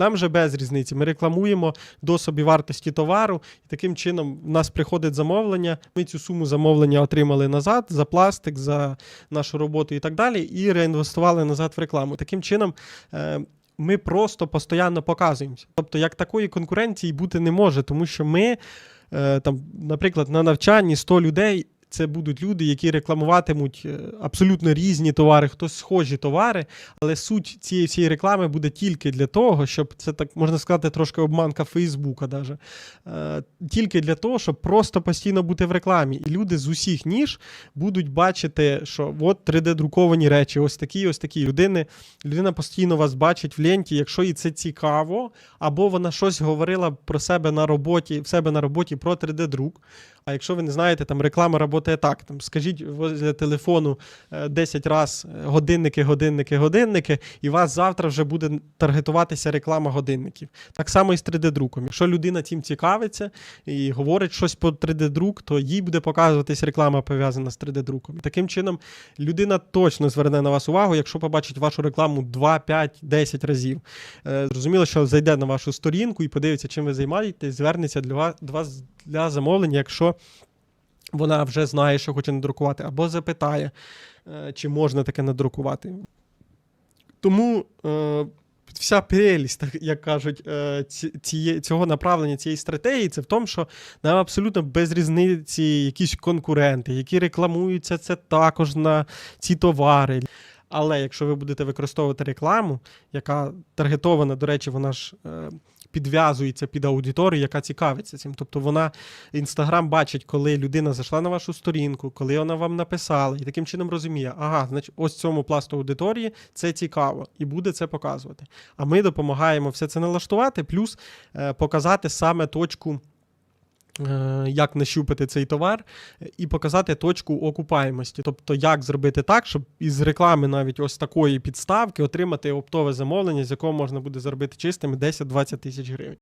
Нам же без різниці. Ми рекламуємо до собівартості товару, і таким чином в нас приходить замовлення. Ми цю суму замовлення отримали назад за пластик, за нашу роботу і так далі, і реінвестували назад в рекламу. Таким чином. е, Ми просто постійно показуємося. Тобто, як такої конкуренції бути не може, тому що ми, е, там, наприклад, на навчанні 100 людей. Це будуть люди, які рекламуватимуть е, абсолютно різні товари, хтось схожі товари, але суть цієї всієї реклами буде тільки для того, щоб це так можна сказати, трошки обманка Фейсбука, даже. Е, тільки для того, щоб просто постійно бути в рекламі. І люди з усіх ніж будуть бачити, що от 3D-друковані речі, ось такі, ось такі. Людини, людина постійно вас бачить в ленті, якщо їй це цікаво, або вона щось говорила про себе на роботі, в себе на роботі про 3D-друк. А якщо ви не знаєте, там реклама працює так. Там скажіть возле телефону е, 10 раз годинники, годинники, годинники, і вас завтра вже буде таргетуватися реклама годинників. Так само і з 3D-друком. Якщо людина цим цікавиться і говорить щось про 3D-друк, то їй буде показуватись реклама пов'язана з 3D-друком. Таким чином людина точно зверне на вас увагу, якщо побачить вашу рекламу 2, 5, 10 разів. Е, Зрозуміло, що зайде на вашу сторінку і подивиться, чим ви займаєтесь, звернеться для вас для замовлення, якщо вона вже знає, що хоче надрукувати, або запитає, е, чи можна таке надрукувати. Тому е, вся прелість, як кажуть, е, ціє, цього направлення, цієї стратегії, це в тому, що нам абсолютно без різниці якісь конкуренти, які рекламуються це також на ці товари. Але якщо ви будете використовувати рекламу, яка таргетована, до речі, вона ж підв'язується під аудиторію, яка цікавиться цим. Тобто вона інстаграм бачить, коли людина зайшла на вашу сторінку, коли вона вам написала, і таким чином розуміє, ага, значить, ось цьому пласту аудиторії це цікаво, і буде це показувати. А ми допомагаємо все це налаштувати, плюс е, показати саме точку. Е, Як нащупати цей товар і показати точку окупаємості, тобто як зробити так, щоб із реклами навіть ось такої підставки отримати оптове замовлення, з якого можна буде заробити чистими 10-20 тисяч гривень.